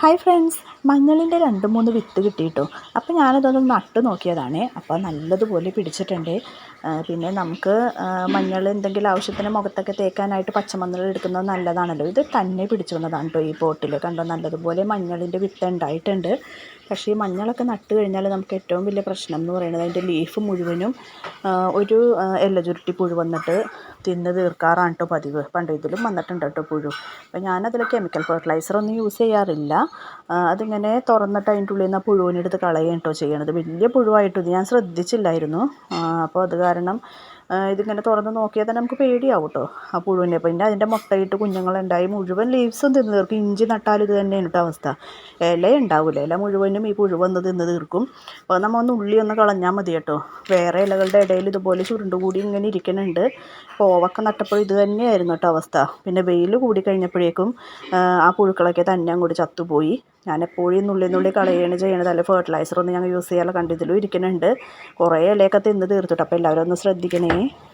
Hi friends മഞ്ഞളിന്റെ രണ്ട് മൂന്ന് വിത്ത് കിട്ടിയിട്ടു. അപ്പോൾ ഞാനതൊന്ന് നട്ട് നോക്കിയതാണ്. അപ്പോൾ നല്ലതുപോലെ പിടിച്ചിട്ടുണ്ട്. പിന്നെ നമുക്ക് മഞ്ഞൾ എന്തെങ്കിലും ആവശ്യത്തിന് മുഖത്തൊക്കെ തേക്കാനായിട്ട് പച്ചമഞ്ഞൾ എടുക്കുന്നത് നല്ലതാണല്ലോ. ഇത് തന്നെ പിടിച്ചു വന്നതാണ് കേട്ടോ ഈ പോട്ടിൽ. കണ്ടോ നല്ലതുപോലെ മഞ്ഞളിന്റെ വിത്ത് ഉണ്ടായിട്ടുണ്ട്. പക്ഷേ ഈ മഞ്ഞളൊക്കെ നട്ട് കഴിഞ്ഞാൽ നമുക്ക് ഏറ്റവും വലിയ പ്രശ്നം എന്ന് പറയുന്നത് അതിന്റെ ലീഫ് മുഴുവനും ഒരു എല്ലചുരുട്ടി എല്ല ചുരുട്ടി പുഴു വന്നിട്ട് തിന്ന് തീർക്കാറാണ് കേട്ടോ പതിവ്. പണ്ട് ഇതിലും വന്നിട്ടുണ്ട് കേട്ടോ പുഴു. അപ്പോൾ ഞാനതിൽ കെമിക്കൽ ഫെർട്ടിലൈസർ ഒന്നും യൂസ് ചെയ്യാറില്ല. അതിങ്ങനെ തുറന്നിട്ട് അതിന്റെ ഉള്ളിൽ നിന്ന് ആ പുഴുവിനെ എടുത്ത് കളയുകയാണ് കേട്ടോ ചെയ്യണത്. വലിയ പുഴുവായിട്ട് ഞാൻ ശ്രദ്ധിച്ചില്ലായിരുന്നു. അപ്പോൾ അത് കാരണം ഇതിങ്ങനെ തുറന്ന് നോക്കിയാൽ തന്നെ നമുക്ക് പേടിയാവും കേട്ടോ ആ പുഴുവിനെ. പിന്നെ അതിന്റെ മുട്ടയിട്ട് കുഞ്ഞുങ്ങളുണ്ടായി. മുഴുവൻ ലീവ്സും തിന്ന് തീർക്കും. ഇഞ്ചി നട്ടാലും ഇത് തന്നെയാണ് കേട്ടോ അവസ്ഥ. ഇല ഉണ്ടാവില്ല ഇല മുഴുവനും ഈ പുഴു വന്ന് തിന്ന് തീർക്കും. അപ്പോൾ നമ്മൾ ഒന്ന് ഉള്ളി ഒന്ന് കളഞ്ഞാൽ മതി കേട്ടോ വേറെ ഇലകളുടെ ഇടയിൽ ഇതുപോലെ ചുരുണ്ടുകൂടി ഇങ്ങനെ ഇരിക്കുന്നുണ്ട് പോവൊക്കെ നട്ടപ്പോൾ ഇത് തന്നെയായിരുന്നു കേട്ടോ അവസ്ഥ. പിന്നെ വെയിൽ കൂടി കഴിഞ്ഞപ്പോഴേക്കും ആ, ആ പുഴുക്കളൊക്കെ തന്നെ അങ്ങോട്ട് ചത്തുപോയി. ഞാൻ എപ്പോഴും നുള്ളി നുള്ളി കളയുകയാണ് ചെയ്യണത്. അല്ലെ ഫെർട്ടിലൈസർ ഒന്നും ഞങ്ങൾ യൂസ് ചെയ്യാനുള്ള കണ്ടിതിലും ഇരിക്കുന്നുണ്ട് കുറേ ഇലയൊക്കെ തിന്ന് തീർത്തിട്ട്. അപ്പോൾ എല്ലാവരും ഒന്ന് ശ്രദ്ധിക്കണേ. money.